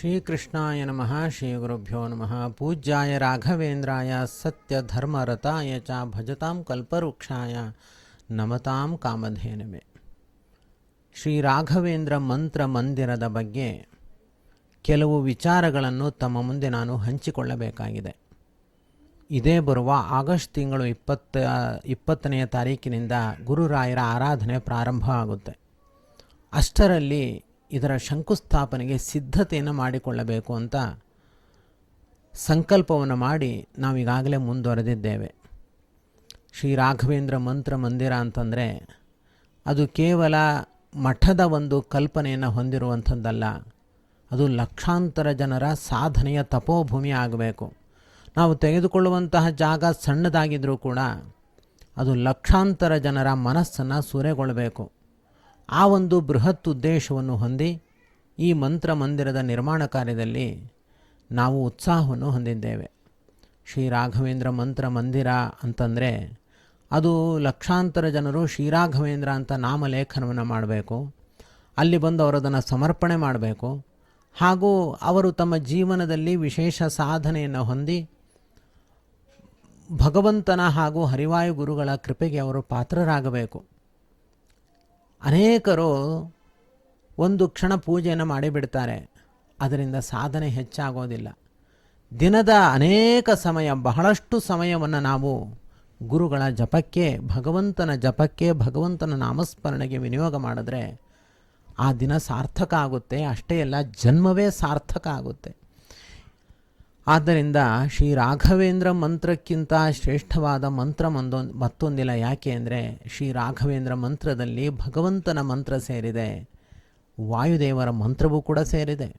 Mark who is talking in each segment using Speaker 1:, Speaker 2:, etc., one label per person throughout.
Speaker 1: ಶ್ರೀಕೃಷ್ಣಾಯ ನಮಃ ಶ್ರೀ ಗುರುಭ್ಯೋ ನಮಃ, ಪೂಜ್ಯಾಯ ರಾಘವೇಂದ್ರಾಯ ಸತ್ಯ ಧರ್ಮರತಾಯ ಚ, ಭಜತಾಂ ಕಲ್ಪವೃಕ್ಷಾಯ, ನಮತಾಂ ಕಾಮಧೇನವೇ. ಶ್ರೀ ರಾಘವೇಂದ್ರ ಮಂತ್ರ ಮಂದಿರದ ಬಗ್ಗೆ ಕೆಲವು ವಿಚಾರಗಳನ್ನು ತಮ್ಮ ಮುಂದೆ ನಾನು ಹಂಚಿಕೊಳ್ಳಬೇಕಾಗಿದೆ. ಇದೇ ಬರುವ ಆಗಸ್ಟ್ ತಿಂಗಳು ಇಪ್ಪತ್ತ, ಇಪ್ಪತ್ತನೆಯ ತಾರೀಕಿನಿಂದ ಗುರುರಾಯರ ಆರಾಧನೆ ಪ್ರಾರಂಭ ಆಗುತ್ತೆ ಅಷ್ಟರಲ್ಲಿ ಇದರ ಶಂಕುಸ್ಥಾಪನೆಗೆ ಸಿದ್ಧತೆಯನ್ನು ಮಾಡಿಕೊಳ್ಳಬೇಕು ಅಂತ ಸಂಕಲ್ಪವನ್ನು ಮಾಡಿ ನಾವೀಗಾಗಲೇ ಮುಂದುವರೆದಿದ್ದೇವೆ. ಶ್ರೀ ರಾಘವೇಂದ್ರ ಮಂತ್ರ ಮಂದಿರ ಅಂತಂದರೆ ಅದು ಕೇವಲ ಮಠದ ಒಂದು ಕಲ್ಪನೆಯನ್ನು ಹೊಂದಿರುವಂಥದ್ದಲ್ಲ. ಅದು ಲಕ್ಷಾಂತರ ಜನರ ಸಾಧನೆಯ ತಪೋಭೂಮಿ ಆಗಬೇಕು. ನಾವು ತೆಗೆದುಕೊಳ್ಳುವಂತಹ ಜಾಗ ಸಣ್ಣದಾಗಿದ್ದರೂ ಕೂಡ ಅದು ಲಕ್ಷಾಂತರ ಜನರ ಮನಸ್ಸನ್ನು ಸೂರೆಗೊಳ್ಳಬೇಕು ಆ ಒಂದು ಬೃಹತ್ ಉದ್ದೇಶವನ್ನು ಹೊಂದಿ ಈ ಮಂತ್ರ ಮಂದಿರದ ನಿರ್ಮಾಣ ಕಾರ್ಯದಲ್ಲಿ ನಾವು ಉತ್ಸಾಹವನ್ನು ಹೊಂದಿದ್ದೇವೆ. ಶ್ರೀ ರಾಘವೇಂದ್ರ ಮಂತ್ರ ಮಂದಿರ ಅಂತಂದರೆ ಅದು ಲಕ್ಷಾಂತರ ಜನರು ಶ್ರೀರಾಘವೇಂದ್ರ ಅಂತ ನಾಮಲೇಖನವನ್ನು ಮಾಡಬೇಕು. ಅಲ್ಲಿ ಬಂದು ಅವರು ಅದನ್ನು ಸಮರ್ಪಣೆ ಮಾಡಬೇಕು. ಹಾಗೂ ಅವರು ತಮ್ಮ ಜೀವನದಲ್ಲಿ ವಿಶೇಷ ಸಾಧನೆಯನ್ನು ಹೊಂದಿ ಭಗವಂತನ ಹಾಗೂ ಹರಿವಾಯು ಗುರುಗಳ ಕೃಪೆಗೆ ಅವರು ಪಾತ್ರರಾಗಬೇಕು. ಅನೇಕರು ಒಂದು ಕ್ಷಣ ಪೂಜೆಯನ್ನು ಮಾಡಿಬಿಡ್ತಾರೆ. ಅದರಿಂದ ಸಾಧನೆ ಹೆಚ್ಚಾಗೋದಿಲ್ಲ. ದಿನದ ಅನೇಕ ಸಮಯ, ಬಹಳಷ್ಟು ಸಮಯವನ್ನು ನಾವು ಗುರುಗಳ ಜಪಕ್ಕೆ, ಭಗವಂತನ ಜಪಕ್ಕೆ, ಭಗವಂತನ ನಾಮಸ್ಮರಣೆಗೆ ವಿನಿಯೋಗ ಮಾಡಿದ್ರೆ ಆ ದಿನ ಸಾರ್ಥಕ ಆಗುತ್ತೆ. ಅಷ್ಟೇ ಅಲ್ಲ, ಜನ್ಮವೇ ಸಾರ್ಥಕ ಆಗುತ್ತೆ. ಆದ್ದರಿಂದ ಶ್ರೀ ರಾಘವೇಂದ್ರ ಮಂತ್ರಕ್ಕಿಂತ ಶ್ರೇಷ್ಠವಾದ ಮಂತ್ರ ಮಂದೊಂದು ಮತ್ತೊಂದಿಲ್ಲ ಯಾಕೆ ಅಂದರೆ ಶ್ರೀ ರಾಘವೇಂದ್ರ ಮಂತ್ರದಲ್ಲಿ ಭಗವಂತನ ಮಂತ್ರ ಸೇರಿದೆ. ವಾಯುದೇವರ ಮಂತ್ರವೂ ಕೂಡ ಸೇರಿದೆ.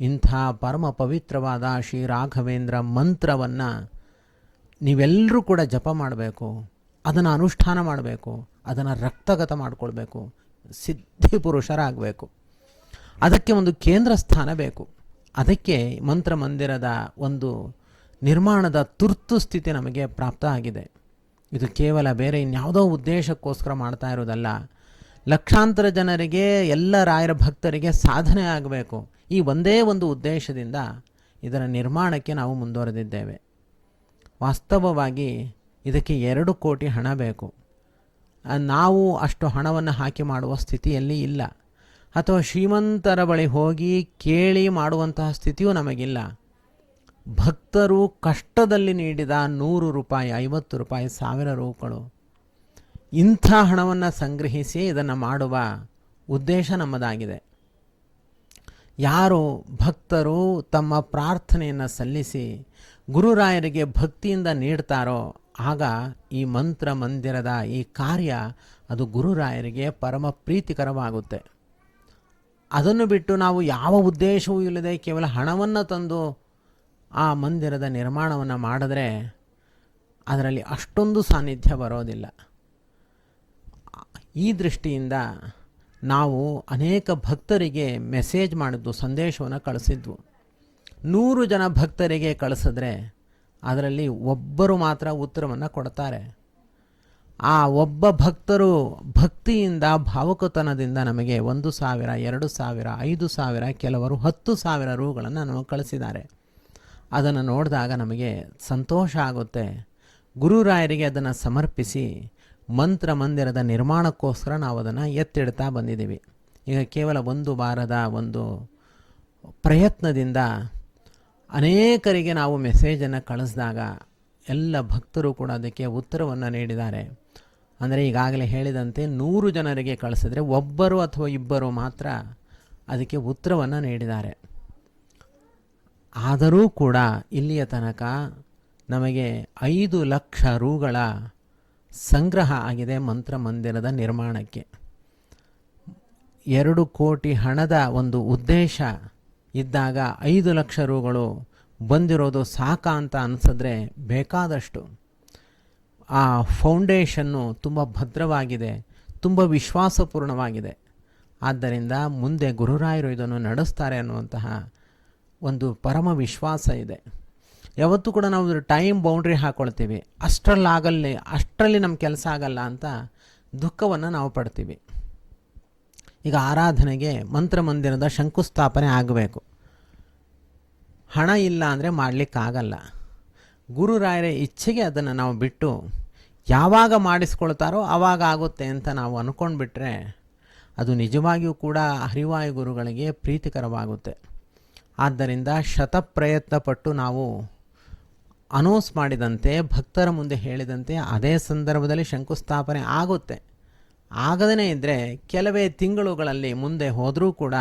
Speaker 1: ಇಂಥ ಪರಮ ಪವಿತ್ರವಾದ ಶ್ರೀ ರಾಘವೇಂದ್ರ ಮಂತ್ರವನ್ನು ನೀವೆಲ್ಲರೂ ಕೂಡ ಜಪ ಮಾಡಬೇಕು, ಅದನ್ನು ಅನುಷ್ಠಾನ ಮಾಡಬೇಕು, ಅದನ್ನು ರಕ್ತಗತ ಮಾಡಿಕೊಳ್ಬೇಕು, ಸಿದ್ಧಿ ಪುರುಷರಾಗಬೇಕು. ಅದಕ್ಕೆ ಒಂದು ಕೇಂದ್ರ ಸ್ಥಾನ ಬೇಕು. ಅದಕ್ಕೆ ಮಂತ್ರ ಮಂದಿರದ ಒಂದು ನಿರ್ಮಾಣದ ತುರ್ತು ಸ್ಥಿತಿ ನಮಗೆ ಪ್ರಾಪ್ತ ಆಗಿದೆ. ಇದು ಕೇವಲ ಬೇರೆ ಇನ್ಯಾವುದೋ ಉದ್ದೇಶಕ್ಕೋಸ್ಕರ ಮಾಡ್ತಾ ಇರೋದಲ್ಲ ಲಕ್ಷಾಂತರ ಜನರಿಗೆ, ಎಲ್ಲ ರಾಯರ ಭಕ್ತರಿಗೆ ಸಾಧನೆ ಆಗಬೇಕು. ಈ ಒಂದೇ ಒಂದು ಉದ್ದೇಶದಿಂದ ಇದರ ನಿರ್ಮಾಣಕ್ಕೆ ನಾವು ಮುಂದುವರೆದಿದ್ದೇವೆ. ವಾಸ್ತವವಾಗಿ ಇದಕ್ಕೆ ಎರಡು ಕೋಟಿ ಹಣ ಬೇಕು. ನಾವು ಅಷ್ಟು ಹಣವನ್ನು ಹಾಕಿ ಮಾಡುವ ಸ್ಥಿತಿಯಲ್ಲಿ ಇಲ್ಲ. ಅಥವಾ ಶ್ರೀಮಂತರ ಬಳಿ ಹೋಗಿ ಕೇಳಿ ಮಾಡುವಂತಹ ಸ್ಥಿತಿಯೂ ನಮಗಿಲ್ಲ. ಭಕ್ತರು ಕಷ್ಟದಲ್ಲಿ ನೀಡಿದ ನೂರು ರೂಪಾಯಿ, ಐವತ್ತು ರೂಪಾಯಿ, ಸಾವಿರ ರೂಗಳು ಇಂಥ ಹಣವನ್ನು ಸಂಗ್ರಹಿಸಿ ಇದನ್ನು ಮಾಡುವ ಉದ್ದೇಶ ನಮ್ಮದಾಗಿದೆ. ಯಾರು ಭಕ್ತರು ತಮ್ಮ ಪ್ರಾರ್ಥನೆಯನ್ನು ಸಲ್ಲಿಸಿ ಗುರುರಾಯರಿಗೆ ಭಕ್ತಿಯಿಂದ ನೀಡ್ತಾರೋ, ಆಗ ಈ ಮಂತ್ರ ಮಂದಿರದ ಈ ಕಾರ್ಯ ಅದು ಗುರುರಾಯರಿಗೆ ಪರಮ ಪ್ರೀತಿಕರವಾಗುತ್ತೆ. ಅದನ್ನು ಬಿಟ್ಟು ನಾವು ಯಾವ ಉದ್ದೇಶವೂ ಇಲ್ಲದೆ ಕೇವಲ ಹಣವನ್ನು ತಂದು ಆ ಮಂದಿರದ ನಿರ್ಮಾಣವನ್ನು ಮಾಡಿದ್ರೆ ಅದರಲ್ಲಿ ಅಷ್ಟೊಂದು ಸಾನ್ನಿಧ್ಯ ಬರೋದಿಲ್ಲ. ಈ ದೃಷ್ಟಿಯಿಂದ ನಾವು ಅನೇಕ ಭಕ್ತರಿಗೆ ಮೆಸೇಜ್ ಮಾಡಿದ್ದು, ಸಂದೇಶವನ್ನು ಕಳಿಸಿದ್ವು. ನೂರು ಜನ ಭಕ್ತರಿಗೆ ಕಳಿಸಿದ್ರೆ ಅದರಲ್ಲಿ ಒಬ್ಬರು ಮಾತ್ರ ಉತ್ತರವನ್ನು ಕೊಡ್ತಾರೆ. ಆ ಒಬ್ಬ ಭಕ್ತರು ಭಕ್ತಿಯಿಂದ, ಭಾವುಕತನದಿಂದ ನಮಗೆ ಒಂದು ಸಾವಿರ, ಎರಡು ಸಾವಿರ, ಐದು ಸಾವಿರ, ಕೆಲವರು ಹತ್ತು ಸಾವಿರ ರೂಗಳನ್ನು ನಮಗೆ ಕಳಿಸಿದ್ದಾರೆ. ಅದನ್ನು ನೋಡಿದಾಗ ನಮಗೆ ಸಂತೋಷ ಆಗುತ್ತೆ. ಗುರುರಾಯರಿಗೆ ಅದನ್ನು ಸಮರ್ಪಿಸಿ ಮಂತ್ರ ಮಂದಿರದ ನಿರ್ಮಾಣಕ್ಕೋಸ್ಕರ ನಾವು ಅದನ್ನು ಎತ್ತಿಡ್ತಾ ಬಂದಿದ್ದೀವಿ. ಈಗ ಕೇವಲ ಒಂದು ವಾರದ ಒಂದು ಪ್ರಯತ್ನದಿಂದ ಅನೇಕರಿಗೆ ನಾವು ಮೆಸೇಜನ್ನು ಕಳಿಸಿದಾಗ ಎಲ್ಲ ಭಕ್ತರು ಕೂಡ ಅದಕ್ಕೆ ಉತ್ತರವನ್ನು ನೀಡಿದ್ದಾರೆ. ಅಂದರೆ ಈಗಾಗಲೇ ಹೇಳಿದಂತೆ ನೂರು ಜನರಿಗೆ ಕಳಿಸಿದ್ರೆ ಒಬ್ಬರು ಅಥವಾ ಇಬ್ಬರು ಮಾತ್ರ ಅದಕ್ಕೆ ಉತ್ತರವನ್ನು ನೀಡಿದ್ದಾರೆ. ಆದರೂ ಕೂಡ ಇಲ್ಲಿಯ ತನಕ ನಮಗೆ ಐದು ಲಕ್ಷ ರೂಗಳ ಸಂಗ್ರಹ ಆಗಿದೆ ಮಂತ್ರ ಮಂದಿರದ ನಿರ್ಮಾಣಕ್ಕೆ. ಎರಡು ಕೋಟಿ ಹಣದ ಒಂದು ಉದ್ದೇಶ ಇದ್ದಾಗ ಐದು ಲಕ್ಷ ರೂಗಳು ಬಂದಿರೋದು ಸಾಕ ಅಂತ ಅನಿಸಿದ್ರೆ ಬೇಕಾದಷ್ಟು. ಆ ಫೌಂಡೇಶನ್ನು ತುಂಬ ಭದ್ರವಾಗಿದೆ, ತುಂಬ ವಿಶ್ವಾಸಪೂರ್ಣವಾಗಿದೆ. ಆದ್ದರಿಂದ ಮುಂದೆ ಗುರುರಾಯರು ಇದನ್ನು ನಡೆಸ್ತಾರೆ ಅನ್ನುವಂತಹ ಒಂದು ಪರಮ ವಿಶ್ವಾಸ ಇದೆ. ಯಾವತ್ತೂ ಕೂಡ ನಾವು ಟೈಮ್ ಬೌಂಡ್ರಿ ಹಾಕ್ಕೊಳ್ತೀವಿ ಅಷ್ಟರಲ್ಲಾಗಲ್ಲಿ, ಅಷ್ಟರಲ್ಲಿ ನಮ್ಮ ಕೆಲಸ ಆಗಲ್ಲ ಅಂತ ದುಃಖವನ್ನು ನಾವು ಪಡ್ತೀವಿ. ಈಗ ಆರಾಧನೆಗೆ ಮಂತ್ರ ಮಂದಿರದ ಶಂಕುಸ್ಥಾಪನೆ ಆಗಬೇಕು. ಹಣ ಇಲ್ಲ ಅಂದರೆ ಮಾಡಲಿಕ್ಕಾಗಲ್ಲ. ಗುರುರಾಯರ ಇಚ್ಛೆಗೆ ಅದನ್ನು ನಾವು ಬಿಟ್ಟು ಯಾವಾಗ ಮಾಡಿಸ್ಕೊಳ್ತಾರೋ ಆವಾಗ ಆಗುತ್ತೆ ಅಂತ ನಾವು ಅಂದ್ಕೊಂಡ್ಬಿಟ್ರೆ ಅದು ನಿಜವಾಗಿಯೂ ಕೂಡ ಹರಿವಾಯು ಗುರುಗಳಿಗೆ ಪ್ರೀತಿಕರವಾಗುತ್ತೆ. ಆದ್ದರಿಂದ ಶತಪ್ರಯತ್ನ ಪಟ್ಟು ನಾವು ಅನೌನ್ಸ್ ಮಾಡಿದಂತೆ, ಭಕ್ತರ ಮುಂದೆ ಹೇಳಿದಂತೆ ಅದೇ ಸಂದರ್ಭದಲ್ಲಿ ಶಂಕುಸ್ಥಾಪನೆ ಆಗುತ್ತೆ. ಆಗದೇ ಇದ್ದರೆ ಕೆಲವೇ ತಿಂಗಳುಗಳಲ್ಲಿ ಮುಂದೆ ಹೋದರೂ ಕೂಡ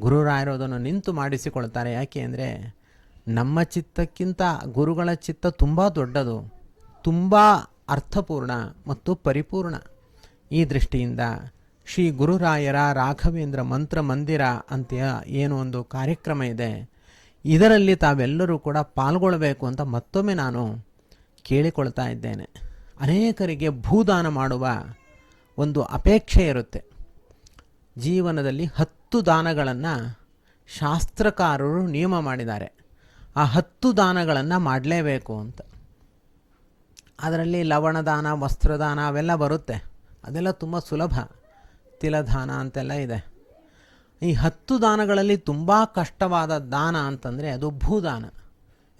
Speaker 1: ಗುರುರಾಯರೋದನ್ನು ನಿಂತು ಮಾಡಿಸಿಕೊಳ್ತಾರೆ. ಯಾಕೆ ಅಂದರೆ ನಮ್ಮ ಚಿತ್ತಕ್ಕಿಂತ ಗುರುಗಳ ಚಿತ್ತ ತುಂಬ ದೊಡ್ಡದು, ತುಂಬ ಅರ್ಥಪೂರ್ಣ ಮತ್ತು ಪರಿಪೂರ್ಣ. ಈ ದೃಷ್ಟಿಯಿಂದ ಶ್ರೀ ಗುರುರಾಯರ ರಾಘವೇಂದ್ರ ಮಂತ್ರ ಮಂದಿರ ಅಂತ ಏನು ಒಂದು ಕಾರ್ಯಕ್ರಮ ಇದೆ, ಇದರಲ್ಲಿ ತಾವೆಲ್ಲರೂ ಕೂಡ ಪಾಲ್ಗೊಳ್ಳಬೇಕು ಅಂತ ಮತ್ತೊಮ್ಮೆ ನಾನು ಕೇಳಿಕೊಳ್ತಾ ಇದ್ದೇನೆ. ಅನೇಕರಿಗೆ ಭೂದಾನ ಮಾಡುವ ಒಂದು ಅಪೇಕ್ಷೆ ಇರುತ್ತೆ. ಜೀವನದಲ್ಲಿ ಹತ್ತು ದಾನಗಳನ್ನು ಶಾಸ್ತ್ರಕಾರರು ನಿಯಮ ಮಾಡಿದ್ದಾರೆ. ಆ ಹತ್ತು ದಾನಗಳನ್ನು ಮಾಡಲೇಬೇಕು ಅಂತ. ಅದರಲ್ಲಿ ಲವಣದಾನ, ವಸ್ತ್ರದಾನ ಅವೆಲ್ಲ ಬರುತ್ತೆ. ಅದೆಲ್ಲ ತುಂಬ ಸುಲಭ. ತಿಲದಾನ ಅಂತೆಲ್ಲ ಇದೆ. ಈ ಹತ್ತು ದಾನಗಳಲ್ಲಿ ತುಂಬ ಕಷ್ಟವಾದ ದಾನ ಅಂತಂದರೆ ಅದು ಭೂದಾನ.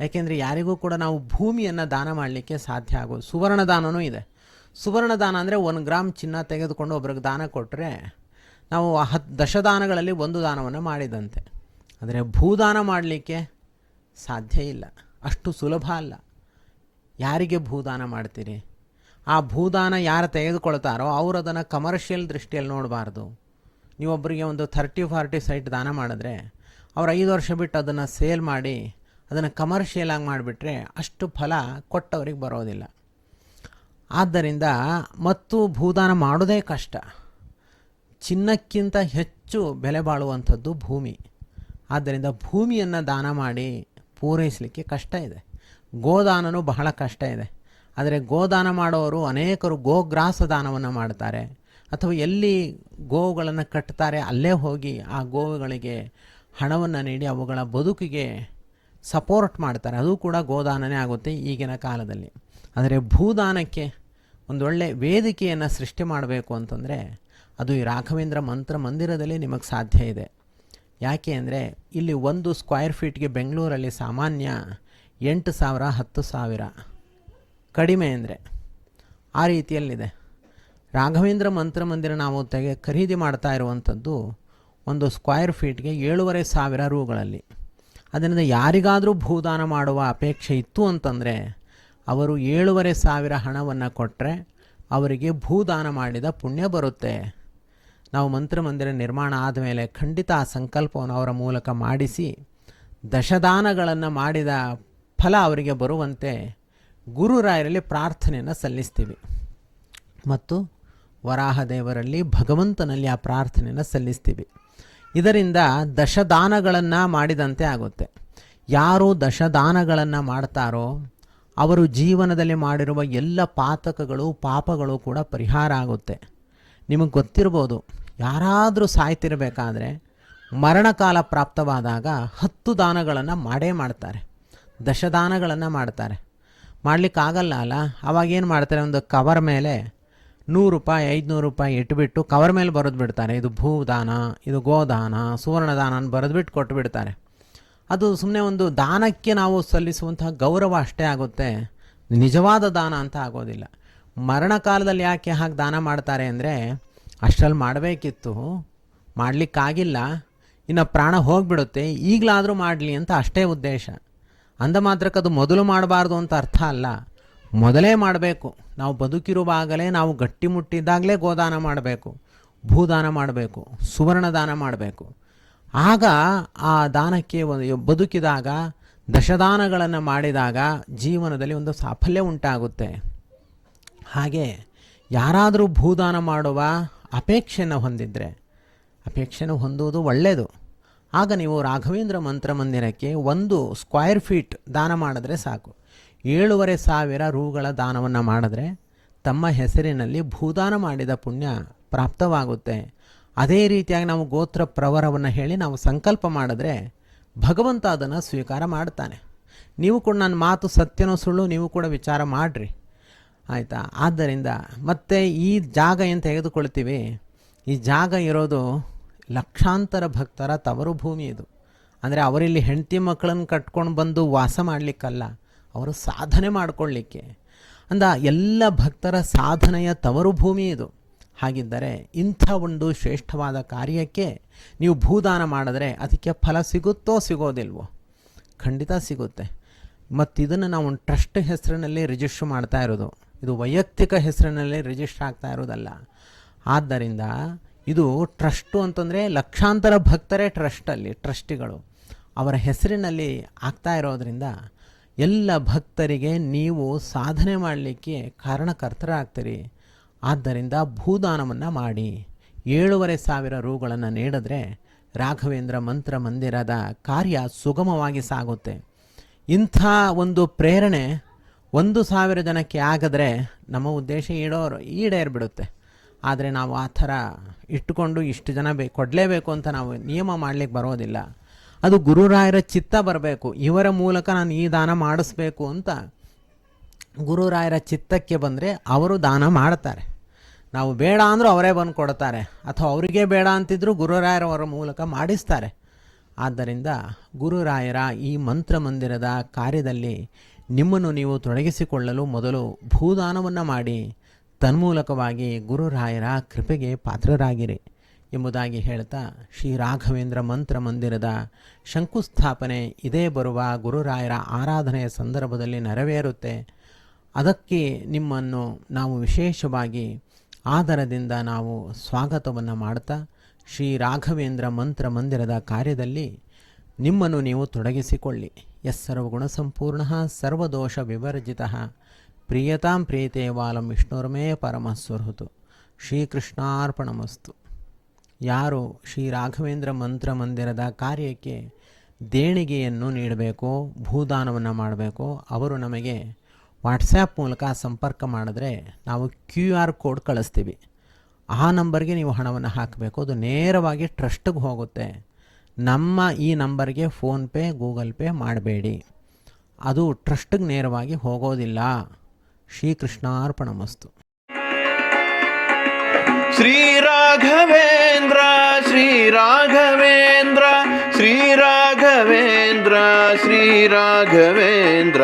Speaker 1: ಯಾಕೆಂದರೆ ಯಾರಿಗೂ ಕೂಡ ನಾವು ಭೂಮಿಯನ್ನು ದಾನ ಮಾಡಲಿಕ್ಕೆ ಸಾಧ್ಯ ಆಗೋದು. ಸುವರ್ಣ ದಾನವೂ ಇದೆ. ಸುವರ್ಣ ದಾನ ಅಂದರೆ ಒಂದು ಗ್ರಾಮ್ ಚಿನ್ನ ತೆಗೆದುಕೊಂಡು ಒಬ್ರಿಗೆ ದಾನ ಕೊಟ್ಟರೆ ನಾವು ಆ ಹತ್ತು ದಶದಾನಗಳಲ್ಲಿ ಒಂದು ದಾನವನ್ನು ಮಾಡಿದಂತೆ. ಆದರೆ ಭೂದಾನ ಮಾಡಲಿಕ್ಕೆ ಸಾಧ್ಯ ಇಲ್ಲ. ಅಷ್ಟು ಸುಲಭ ಅಲ್ಲ. ಯಾರಿಗೆ ಭೂದಾನ ಮಾಡ್ತೀರಿ? ಆ ಭೂದಾನ ಯಾರು ತೆಗೆದುಕೊಳ್ತಾರೋ ಅವರು ಅದನ್ನು ಕಮರ್ಷಿಯಲ್ ದೃಷ್ಟಿಯಲ್ಲಿ ನೋಡಬಾರ್ದು. ನೀವೊಬ್ಬರಿಗೆ ಒಂದು ಥರ್ಟಿ ಫಾರ್ಟಿ ಸೈಟ್ ದಾನ ಮಾಡಿದ್ರೆ, ಅವ್ರು ಐದು ವರ್ಷ ಬಿಟ್ಟು ಅದನ್ನು ಸೇಲ್ ಮಾಡಿ, ಅದನ್ನು ಕಮರ್ಷಿಯಲ್ ಆಗಿ ಮಾಡಿಬಿಟ್ರೆ ಅಷ್ಟು ಫಲ ಕೊಟ್ಟವ್ರಿಗೆ ಬರೋದಿಲ್ಲ. ಆದ್ದರಿಂದ ಮತ್ತು ಭೂದಾನ ಮಾಡೋದೇ ಕಷ್ಟ. ಚಿನ್ನಕ್ಕಿಂತ ಹೆಚ್ಚು ಬೆಲೆ ಬಾಳುವಂಥದ್ದು ಭೂಮಿ. ಆದ್ದರಿಂದ ಭೂಮಿಯನ್ನು ದಾನ ಮಾಡಿ ಪೂರೈಸಲಿಕ್ಕೆ ಕಷ್ಟ ಇದೆ. ಗೋದಾನನೂ ಬಹಳ ಕಷ್ಟ ಇದೆ. ಆದರೆ ಗೋದಾನ ಮಾಡೋರು ಅನೇಕರು ಗೋಗ್ರಾಸ ದಾನವನ್ನು ಮಾಡ್ತಾರೆ. ಅಥವಾ ಎಲ್ಲಿ ಗೋವುಗಳನ್ನು ಕಟ್ತಾರೆ ಅಲ್ಲೇ ಹೋಗಿ ಆ ಗೋವುಗಳಿಗೆ ಹಣವನ್ನು ನೀಡಿ ಅವುಗಳ ಬದುಕಿಗೆ ಸಪೋರ್ಟ್ ಮಾಡ್ತಾರೆ. ಅದು ಕೂಡ ಗೋದಾನನೇ ಆಗುತ್ತೆ ಈಗಿನ ಕಾಲದಲ್ಲಿ. ಆದರೆ ಭೂದಾನಕ್ಕೆ ಒಂದು ಒಂದೊಳ್ಳೆ ವೇದಿಕೆಯನ್ನು ಸೃಷ್ಟಿ ಮಾಡಬೇಕು ಅಂತಂದರೆ ಅದು ಈ ರಾಘವೇಂದ್ರ ಮಂತ್ರ ಮಂದಿರದಲ್ಲಿ ನಿಮಗೆ ಸಾಧ್ಯ ಇದೆ. ಯಾಕೆ ಅಂದರೆ ಇಲ್ಲಿ ಒಂದು ಸ್ಕ್ವೈರ್ ಫೀಟ್ಗೆ ಬೆಂಗಳೂರಲ್ಲಿ ಸಾಮಾನ್ಯ ಎಂಟು ಸಾವಿರ, ಹತ್ತು ಸಾವಿರ. ಕಡಿಮೆ ಅಂದರೆ ಆ ರೀತಿಯಲ್ಲಿದೆ. ರಾಘವೇಂದ್ರ ಮಂತ್ರ ಮಂದಿರ ನಾವು ತೆಗೆ ಖರೀದಿ ಮಾಡ್ತಾ ಇರುವಂಥದ್ದು ಒಂದು ಸ್ಕ್ವೈರ್ ಫೀಟ್ಗೆ ಏಳುವರೆ ಸಾವಿರ ರೂಗಳಲ್ಲಿ. ಅದರಿಂದ ಯಾರಿಗಾದರೂ ಭೂದಾನ ಮಾಡುವ ಅಪೇಕ್ಷೆ ಇತ್ತು ಅಂತಂದರೆ ಅವರು ಏಳುವರೆ ಸಾವಿರ ಹಣವನ್ನು ಕೊಟ್ಟರೆ ಅವರಿಗೆ ಭೂದಾನ ಮಾಡಿದ ಪುಣ್ಯ ಬರುತ್ತೆ. ನಾವು ಮಂತ್ರಮಂದಿರ ನಿರ್ಮಾಣ ಆದಮೇಲೆ ಖಂಡಿತ ಆ ಸಂಕಲ್ಪವನ್ನು ಅವರ ಮೂಲಕ ಮಾಡಿಸಿ ದಶದಾನಗಳನ್ನು ಮಾಡಿದ ಫಲ ಅವರಿಗೆ ಬರುವಂತೆ ಗುರುರಾಯರಲ್ಲಿ ಪ್ರಾರ್ಥನೆಯನ್ನು ಸಲ್ಲಿಸ್ತೀವಿ. ಮತ್ತು ವರಾಹ ದೇವರಲ್ಲಿ ಭಗವಂತನಲ್ಲಿ ಆ ಪ್ರಾರ್ಥನೆಯನ್ನು ಸಲ್ಲಿಸ್ತೀವಿ. ಇದರಿಂದ ದಶದಾನಗಳನ್ನು ಮಾಡಿದಂತೆ ಆಗುತ್ತೆ. ಯಾರು ದಶದಾನಗಳನ್ನು ಮಾಡ್ತಾರೋ ಅವರು ಜೀವನದಲ್ಲಿ ಮಾಡಿರುವ ಎಲ್ಲ ಪಾತಕಗಳು, ಪಾಪಗಳು ಕೂಡ ಪರಿಹಾರ ಆಗುತ್ತೆ. ನಿಮಗೆ ಗೊತ್ತಿರ್ಬೋದು ಯಾರಾದರೂ ಸಾಯ್ತಿರಬೇಕಾದ್ರೆ ಮರಣಕಾಲ ಪ್ರಾಪ್ತವಾದಾಗ ಹತ್ತು ದಾನಗಳನ್ನು ಮಾಡೇ ಮಾಡ್ತಾರೆ. ದಶದಾನಗಳನ್ನು ಮಾಡ್ತಾರೆ. ಮಾಡಲಿಕ್ಕಾಗಲ್ಲ ಅಲ್ಲ? ಅವಾಗೇನು ಮಾಡ್ತಾರೆ? ಒಂದು ಕವರ್ ಮೇಲೆ ನೂರು ರೂಪಾಯಿ, ಐದುನೂರು ರೂಪಾಯಿ ಇಟ್ಬಿಟ್ಟು ಕವರ್ ಮೇಲೆ ಬರೆದು ಬಿಡ್ತಾರೆ. ಇದು ಭೂದಾನ, ಇದು ಗೋದಾನ, ಸುವರ್ಣದಾನ ಅಂತ ಬರೆದ್ಬಿಟ್ಟು ಕೊಟ್ಟು ಬಿಡ್ತಾರೆ. ಅದು ಸುಮ್ಮನೆ ಒಂದು ದಾನಕ್ಕೆ ನಾವು ಸಲ್ಲಿಸುವಂತಹ ಗೌರವ ಅಷ್ಟೇ ಆಗುತ್ತೆ. ನಿಜವಾದ ದಾನ ಅಂತ ಆಗೋದಿಲ್ಲ. ಮರಣಕಾಲದಲ್ಲಿ ಯಾಕೆ ಹಾಗೆ ದಾನ ಮಾಡ್ತಾರೆ ಅಂದರೆ ಅಷ್ಟರಲ್ಲಿ ಮಾಡಬೇಕಿತ್ತು. ಮಾಡಲಿಕ್ಕಾಗಿಲ್ಲ. ಇನ್ನು ಪ್ರಾಣ ಹೋಗಿಬಿಡುತ್ತೆ. ಈಗಲಾದರೂ ಮಾಡಲಿ ಅಂತ ಅಷ್ಟೇ ಉದ್ದೇಶ. ಅಂದ ಮಾತ್ರಕ್ಕೆ ಅದು ಮೊದಲು ಮಾಡಬಾರ್ದು ಅಂತ ಅರ್ಥ ಅಲ್ಲ. ಮೊದಲೇ ಮಾಡಬೇಕು. ನಾವು ಬದುಕಿರುವಾಗಲೇ ನಾವು ಗಟ್ಟಿಮುಟ್ಟಿದ್ದಾಗಲೇ ಗೋದಾನ ಮಾಡಬೇಕು. ಭೂದಾನ ಮಾಡಬೇಕು. ಸುವರ್ಣ ದಾನ ಮಾಡಬೇಕು. ಆಗ ಆ ದಾನಕ್ಕೆ ಬದುಕಿದಾಗ, ದಶದಾನಗಳನ್ನು ಮಾಡಿದಾಗ ಜೀವನದಲ್ಲಿ ಒಂದು ಸಾಫಲ್ಯ ಉಂಟಾಗುತ್ತೆ. ಹಾಗೆ ಯಾರಾದರೂ ಭೂದಾನ ಮಾಡುವ ಅಪೇಕ್ಷೆಯನ್ನು ಹೊಂದಿದರೆ ಅಪೇಕ್ಷೆನ ಹೊಂದುವುದು ಒಳ್ಳೆಯದು. ಆಗ ನೀವು ರಾಘವೇಂದ್ರ ಮಂತ್ರ ಮಂದಿರಕ್ಕೆ ಒಂದು ಸ್ಕ್ವೈರ್ ಫೀಟ್ ದಾನ ಮಾಡಿದ್ರೆ ಸಾಕು. ಏಳುವರೆ ಸಾವಿರ ರೂಗಳ ದಾನವನ್ನು ಮಾಡಿದ್ರೆ ತಮ್ಮ ಹೆಸರಿನಲ್ಲಿ ಭೂದಾನ ಮಾಡಿದ ಪುಣ್ಯ ಪ್ರಾಪ್ತವಾಗುತ್ತೆ. ಅದೇ ರೀತಿಯಾಗಿ ನಾವು ಗೋತ್ರ ಪ್ರವರವನ್ನು ಹೇಳಿ ನಾವು ಸಂಕಲ್ಪ ಮಾಡಿದ್ರೆ ಭಗವಂತ ಅದನ್ನು ಸ್ವೀಕಾರ ಮಾಡ್ತಾನೆ. ನೀವು ಕೂಡ ನನ್ನ ಮಾತು ಸತ್ಯನೋ ಸುಳ್ಳು ನೀವು ಕೂಡ ವಿಚಾರ ಮಾಡಿರಿ. ಆಯಿತಾ? ಆದ್ದರಿಂದ ಮತ್ತೆ ಈ ಜಾಗ ಏನು ತೆಗೆದುಕೊಳ್ತೀವಿ ಈ ಜಾಗ ಇರೋದು ಲಕ್ಷಾಂತರ ಭಕ್ತರ ತವರು ಭೂಮಿ ಇದು. ಅಂದರೆ ಅವರಿಲ್ಲಿ ಹೆಂಡತಿ ಮಕ್ಕಳನ್ನು ಕಟ್ಕೊಂಡು ಬಂದು ವಾಸ ಮಾಡಲಿಕ್ಕಲ್ಲ, ಅವರು ಸಾಧನೆ ಮಾಡಿಕೊಳ್ಳಿಕ್ಕೆ. ಅಂದ ಎಲ್ಲ ಭಕ್ತರ ಸಾಧನೆಯ ತವರು ಭೂಮಿ ಇದು. ಹಾಗಿದ್ದರೆ ಇಂಥ ಒಂದು ಶ್ರೇಷ್ಠವಾದ ಕಾರ್ಯಕ್ಕೆ ನೀವು ಭೂದಾನ ಮಾಡಿದ್ರೆ ಅದಕ್ಕೆ ಫಲ ಸಿಗುತ್ತೋ ಸಿಗೋದಿಲ್ವೋ? ಖಂಡಿತ ಸಿಗುತ್ತೆ. ಮತ್ತು ಇದನ್ನು ನಾವು ಟ್ರಸ್ಟ್ ಹೆಸರಿನಲ್ಲಿ ರಿಜಿಸ್ಟ್ರ್ ಮಾಡ್ತಾ ಇರೋದು. ಇದು ವೈಯಕ್ತಿಕ ಹೆಸರಿನಲ್ಲಿ ರಿಜಿಸ್ಟರ್ ಆಗ್ತಾ ಇರೋದಲ್ಲ. ಆದ್ದರಿಂದ ಇದು ಟ್ರಸ್ಟು ಅಂತಂದರೆ ಲಕ್ಷಾಂತರ ಭಕ್ತರೇ ಟ್ರಸ್ಟಲ್ಲಿ ಟ್ರಸ್ಟಿಗಳು ಅವರ ಹೆಸರಿನಲ್ಲಿ ಆಗ್ತಾ ಇರೋದರಿಂದ ಎಲ್ಲ ಭಕ್ತರಿಗೆ ನೀವು ಸಾಧನೆ ಮಾಡಲಿಕ್ಕೆ ಕಾರಣಕರ್ತರಾಗ್ತೀರಿ. ಆದ್ದರಿಂದ ಭೂದಾನವನ್ನು ಮಾಡಿ. ಏಳೂವರೆ ಸಾವಿರ ರೂಗಳನ್ನು ನೀಡಿದ್ರೆ ರಾಘವೇಂದ್ರ ಮಂತ್ರ ಮಂದಿರದ ಕಾರ್ಯ ಸುಗಮವಾಗಿ ಸಾಗುತ್ತೆ. ಇಂಥ ಒಂದು ಪ್ರೇರಣೆ ಒಂದು ಸಾವಿರ ಜನಕ್ಕೆ ಆಗಿದ್ರೆ ನಮ್ಮ ಉದ್ದೇಶ ಈಡೋರು ಈಡೇರ್ಬಿಡುತ್ತೆ. ಆದರೆ ನಾವು ಆ ಥರ ಇಟ್ಟುಕೊಂಡು ಇಷ್ಟು ಜನ ಬೇ ಕೊಡಲೇಬೇಕು ಅಂತ ನಾವು ನಿಯಮ ಮಾಡಲಿಕ್ಕೆ ಬರೋದಿಲ್ಲ. ಅದು ಗುರುರಾಯರ ಚಿತ್ತ ಬರಬೇಕು. ಇವರ ಮೂಲಕ ನಾನು ಈ ದಾನ ಮಾಡಿಸ್ಬೇಕು ಅಂತ ಗುರುರಾಯರ ಚಿತ್ತಕ್ಕೆ ಬಂದರೆ ಅವರು ದಾನ ಮಾಡ್ತಾರೆ. ನಾವು ಬೇಡ ಅಂದರೂ ಅವರೇ ಬಂದು ಕೊಡ್ತಾರೆ. ಅಥವಾ ಅವರಿಗೆ ಬೇಡ ಅಂತಿದ್ರು ಗುರುರಾಯರವರ ಮೂಲಕ ಮಾಡಿಸ್ತಾರೆ. ಆದ್ದರಿಂದ ಗುರುರಾಯರ ಈ ಮಂತ್ರ ಮಂದಿರದ ಕಾರ್ಯದಲ್ಲಿ ನಿಮ್ಮನ್ನು ನೀವು ತೊಡಗಿಸಿಕೊಳ್ಳಲು ಮೊದಲು ಭೂದಾನವನ್ನು ಮಾಡಿ, ತನ್ಮೂಲಕವಾಗಿ ಗುರುರಾಯರ ಕೃಪೆಗೆ ಪಾತ್ರರಾಗಿರಿ ಎಂಬುದಾಗಿ ಹೇಳ್ತಾ ಶ್ರೀ ರಾಘವೇಂದ್ರ ಮಂತ್ರ ಮಂದಿರದ ಶಂಕುಸ್ಥಾಪನೆ ಇದೇ ಬರುವ ಗುರುರಾಯರ ಆರಾಧನೆಯ ಸಂದರ್ಭದಲ್ಲಿ ನೆರವೇರುತ್ತೆ. ಅದಕ್ಕೆ ನಿಮ್ಮನ್ನು ನಾವು ವಿಶೇಷವಾಗಿ ಆದರದಿಂದ ನಾವು ಸ್ವಾಗತವನ್ನು ಮಾಡ್ತಾ ಶ್ರೀ ರಾಘವೇಂದ್ರ ಮಂತ್ರ ಮಂದಿರದ ಕಾರ್ಯದಲ್ಲಿ ನಿಮ್ಮನ್ನು ನೀವು ತೊಡಗಿಸಿಕೊಳ್ಳಿ. ಸರ್ವಗುಣ ಸಂಪೂರ್ಣ ಸರ್ವದೋಷ ವಿವರ್ಜಿತ ಪ್ರಿಯತಾಂ ಪ್ರೀತೆ ವಾಲಂ ವಿಷ್ಣುರ್ಮೇ ಪರಮಸ್ವರ್ಹುತು. ಶ್ರೀಕೃಷ್ಣಾರ್ಪಣಮಸ್ತು. ಯಾರು ಶ್ರೀ ರಾಘವೇಂದ್ರ ಮಂತ್ರ ಮಂದಿರದ ಕಾರ್ಯಕ್ಕೆ ದೇಣಿಗೆಯನ್ನು ನೀಡಬೇಕೋ, ಭೂದಾನವನ್ನು ಮಾಡಬೇಕೋ, ಅವರು ನಮಗೆ ವಾಟ್ಸ್ಯಾಪ್ ಮೂಲಕ ಸಂಪರ್ಕ ಮಾಡಿದ್ರೆ ನಾವು ಕ್ಯೂ ಆರ್ ಕೋಡ್ ಕಳಿಸ್ತೀವಿ. ಆ ನಂಬರ್ಗೆ ನೀವು ಹಣವನ್ನು ಹಾಕಬೇಕು. ಅದು ನೇರವಾಗಿ ಟ್ರಸ್ಟಿಗೆ ಹೋಗುತ್ತೆ. ನಮ್ಮ ಈ ನಂಬರ್ಗೆ ಫೋನ್ಪೇ ಗೂಗಲ್ ಪೇ ಮಾಡಬೇಡಿ. ಅದು ಟ್ರಸ್ಟಿಗೆ ನೇರವಾಗಿ ಹೋಗೋದಿಲ್ಲ. ಶ್ರೀಕೃಷ್ಣಾರ್ಪಣಮಸ್ತು.
Speaker 2: ಶ್ರೀ ಶ್ರೀರಾಘವೇಂದ್ರ ಶ್ರೀ ರಾಘವೇಂದ್ರ ಶ್ರೀರಾಘವೇಂದ್ರ ಶ್ರೀ ರಾಘವೇಂದ್ರ.